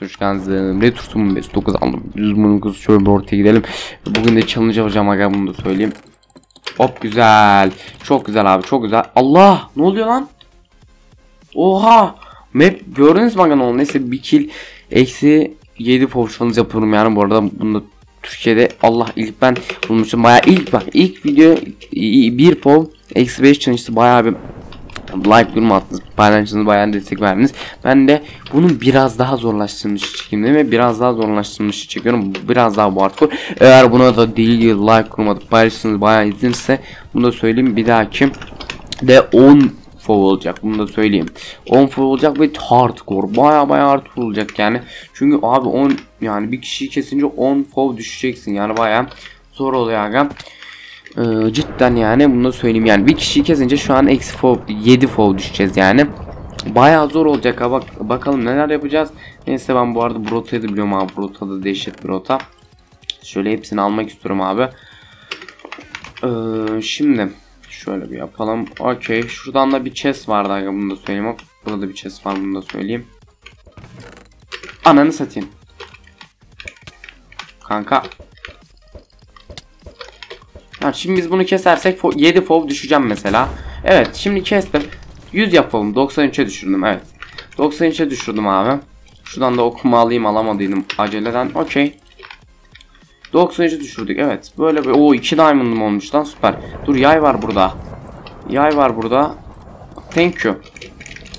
hoş geldiniz. Retursumun 9 aldım. 100 bunun kızı şöyle bir ortaya gidelim. Bugün de challenge yapacağım aga bunu da söyleyeyim. Hop güzel. Çok güzel abi çok güzel. Allah ne oluyor lan? Oha. Map gördünüz mü aga ne? Neyse bir kill eksi 7 forçanız yapıyorum yani bu arada bunu Türkiye'de Allah ilk ben bulmuştum baya ilk bak ilk video bir pov eksi 5 çalıştı baya bir like yorum attınız paylaştınız bayağı destek verdiniz. Ben de bunun biraz daha zorlaştırılmış çekeyim değil mi biraz daha zorlaştırılmış çekiyorum. Biraz daha bu artık eğer buna da gibi like atıp paylaştınız bayağı izlenirse bunu da söyleyeyim. Bir dahaki de 10 fov olacak bunu da söyleyeyim. 10 fov olacak ve hardcore baya baya hardcore olacak yani. Çünkü abi 10 yani bir kişiyi kesince 10 fov düşeceksin. Yani baya zor oluyor aga Ee, cidden yani bunu da söyleyeyim yani bir kişiyi kesince şu an eksi fov 7 fov düşeceğiz yani Baya zor olacak ha bak bakalım neler yapacağız neyse ben bu arada Brota'yı da biliyorum abi Brota da dehşet bir rota şöyle hepsini almak istiyorum abi ee, şimdi şöyle bir yapalım. Okey. Şuradan da bir chest vardı aga bunu da söyleyeyim. Burada da bir chest var bunu da söyleyeyim. Ananı satayım. Kanka. Ha, şimdi biz bunu kesersek fo- 7 fov düşeceğim mesela. Evet şimdi kestim. 100 yapalım. 93'e düşürdüm evet. 93'e düşürdüm abi. Şuradan da okuma alayım alamadıydım aceleden. Okey. 93'e düşürdük evet. Böyle bir o 2 diamond'ım olmuş lan süper. Dur yay var burada. Yay var burada. Thank you.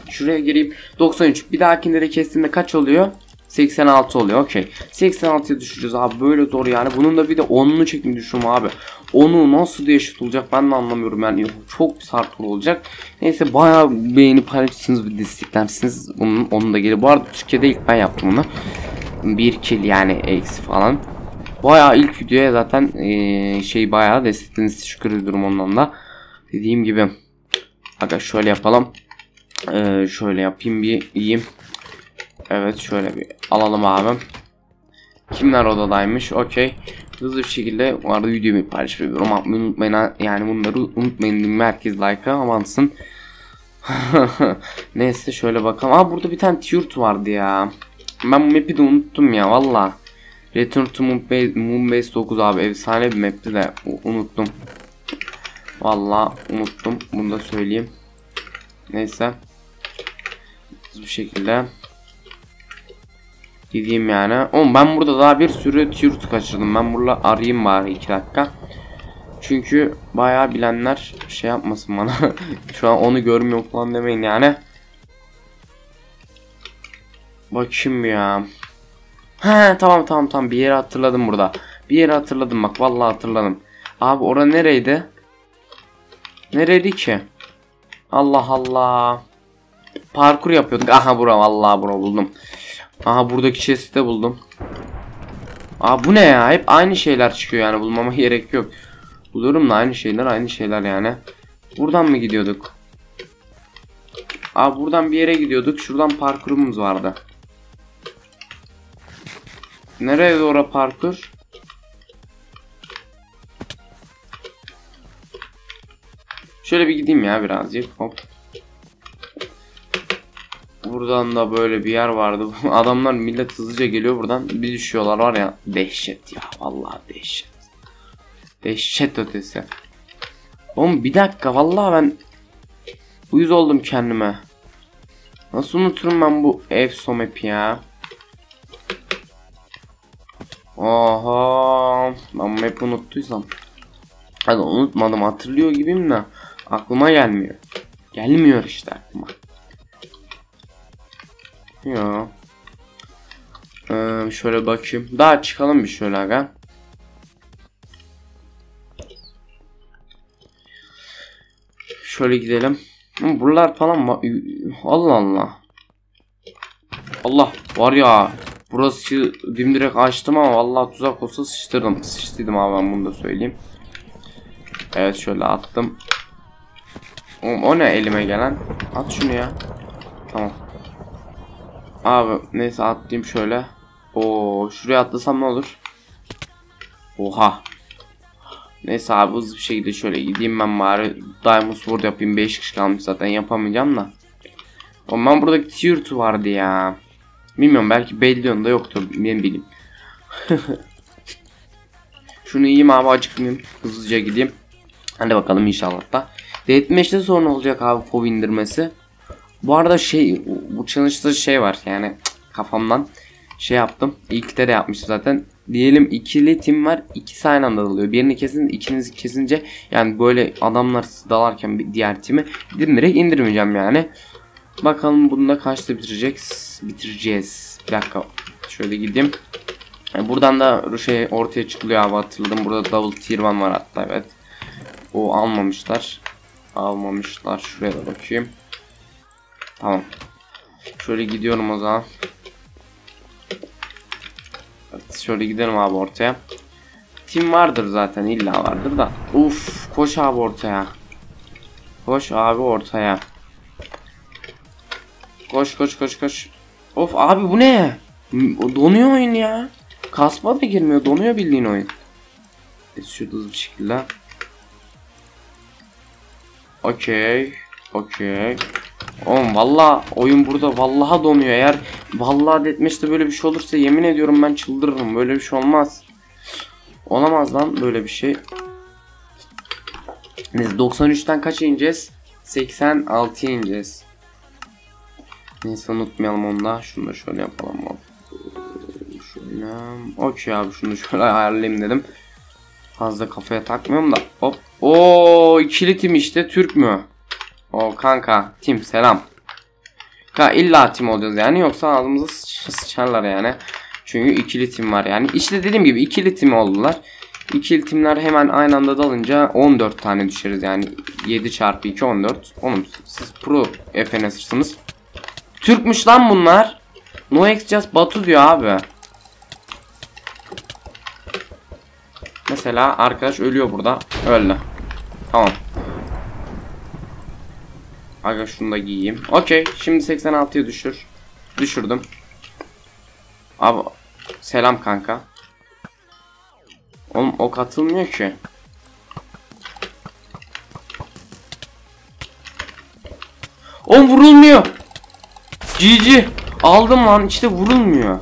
Şuraya gireyim. 93. Bir dahakinde de kestiğimde kaç oluyor? 86 oluyor. Okey. 86'ya düşeceğiz abi. Böyle zor yani. Bunun da bir de 10'unu çekmeyi düşünüyorum abi. 10'u nasıl diye eşit olacak ben de anlamıyorum yani. Çok sert olacak. Neyse bayağı beğeni paylaşırsınız desteklersiniz. Bunun onu da gelir. Bu arada Türkiye'de ilk ben yaptım bunu. Bir kill yani eksi falan. Bayağı ilk videoya zaten eee, şey bayağı destekleriniz teşekkür ediyorum ondan da. Dediğim gibi. Aga şöyle yapalım. Eee, şöyle yapayım bir yiyeyim. Evet şöyle bir alalım abi. Kimler odadaymış? Okey. Hızlı bir şekilde bu arada videoyu paylaşmayı unutmayın. ha. Yani bunları unutmayın. Herkes like'a avansın. Neyse şöyle bakalım. Aa burada bir tane tiyurt vardı ya. Ben bu map'i de unuttum ya valla. Return to Moonbase, Moonbase 9 abi efsane bir map'ti de unuttum. Valla unuttum. Bunu da söyleyeyim. Neyse. Bu şekilde. Gideyim yani. Oğlum ben burada daha bir sürü tirt kaçırdım. Ben burada arayayım bari 2 dakika. Çünkü bayağı bilenler şey yapmasın bana. Şu an onu görmüyor falan demeyin yani. Bakayım ya. He tamam tamam tamam bir yeri hatırladım burada. Bir yeri hatırladım bak vallahi hatırladım. Abi ora nereydi? Nereydi ki? Allah Allah. Parkur yapıyorduk. Aha bura vallahi bura buldum. Aha buradaki chest'i de buldum. Aa bu ne ya? Hep aynı şeyler çıkıyor yani bulmama gerek yok. Buluyorum da aynı şeyler aynı şeyler yani. Buradan mı gidiyorduk? Aa buradan bir yere gidiyorduk. Şuradan parkurumuz vardı. Nereye doğru parkur? Şöyle bir gideyim ya birazcık. Hop. Buradan da böyle bir yer vardı. Adamlar millet hızlıca geliyor buradan. Bir düşüyorlar var ya. Dehşet ya. Vallahi dehşet. Dehşet ötesi. Oğlum bir dakika vallahi ben uyuz oldum kendime. Nasıl unuturum ben bu ev map'i ya? Oha. Ben map'i unuttuysam. Hadi unutmadım hatırlıyor gibiyim de aklıma gelmiyor. Gelmiyor işte aklıma. Ya. Ee, şöyle bakayım. Daha çıkalım bir şöyle aga. Şöyle gidelim. Buralar falan. Allah Allah. Allah var ya. Burası dimdirek açtım ama vallahi tuzak olsa sıçtırdım. Sıçtıydım abi ben bunu da söyleyeyim. Evet şöyle attım. O, o ne elime gelen? At şunu ya. Tamam. Abi neyse atlayayım şöyle. O şuraya atlasam ne olur? Oha. Neyse abi hızlı bir şekilde şöyle gideyim ben bari Diamond Sword yapayım 5 kişi kalmış zaten yapamayacağım da. O ben buradaki tier 2 vardı ya. Bilmiyorum belki belli da yoktur. Ben bileyim. Şunu yiyeyim abi acıkmayayım. Hızlıca gideyim. Hadi bakalım inşallah da. Deathmatch'te sonra olacak abi fov indirmesi. Bu arada şey bu challenge'da şey var yani kafamdan şey yaptım. İlkte de yapmıştım zaten. Diyelim ikili tim var. ikisi aynı anda dalıyor. Birini kesin ikiniz kesince yani böyle adamlar dalarken diğer timi direkt indirmeyeceğim yani. Bakalım bunda kaçta bitireceğiz? Bitireceğiz. Bir dakika. Şöyle gideyim. Yani buradan da şey ortaya çıkılıyor abi hatırladım. Burada double tier one var hatta evet. O almamışlar. Almamışlar. Şuraya da bakayım. Tamam. Şöyle gidiyorum o zaman. Evet, şöyle gidelim abi ortaya. Tim vardır zaten illa vardır da. Uf koş abi ortaya. Koş abi ortaya. Koş koş koş koş. Of abi bu ne? Donuyor oyun ya. Kasma da girmiyor. Donuyor bildiğin oyun. Biz şurada hızlı bir şekilde. Okey. Okey. Oğlum valla oyun burada vallaha donuyor. Eğer vallahi detmeşte böyle bir şey olursa yemin ediyorum ben çıldırırım. Böyle bir şey olmaz. Olamaz lan böyle bir şey. Neyse 93'ten kaç ineceğiz? 86 ineceğiz. Neyse unutmayalım onu da. Şunu da şöyle yapalım. Şöyle. Okey abi şunu şöyle ayarlayayım dedim. Fazla kafaya takmıyorum da. Hop. Oo ikili tim işte. Türk mü? O kanka. Tim selam. Ka illa tim olacağız yani yoksa ağzımıza sıç- sıçarlar yani. Çünkü ikili tim var yani. İşte dediğim gibi ikili tim oldular. İkili timler hemen aynı anda dalınca 14 tane düşeriz yani. 7 çarpı 2 14. Oğlum siz pro FNS'sınız. Türkmüş lan bunlar. No just Batu diyor abi. Mesela arkadaş ölüyor burada. Öldü. Tamam. Aga şunu da giyeyim. Okey. Şimdi 86'ya düşür. Düşürdüm. Abi selam kanka. Oğlum ok atılmıyor ki. Oğlum vurulmuyor. GG. Aldım lan işte vurulmuyor.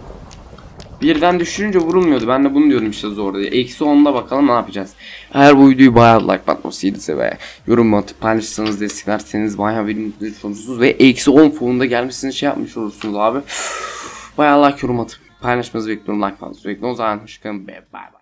Birden düşürünce vurulmuyordu. Ben de bunu diyorum işte zor diye. Eksi 10'da bakalım ne yapacağız. Eğer bu videoyu bayağı like atmasıydı ve yorum atıp paylaşırsanız desteklerseniz bayağı bir mutlu olursunuz. Ve eksi 10 fonunda gelmişsiniz şey yapmış olursunuz abi. Bayağı like yorum atıp paylaşmanızı bekliyorum. Like falan bekliyorum. O zaman hoşçakalın. Bye bye.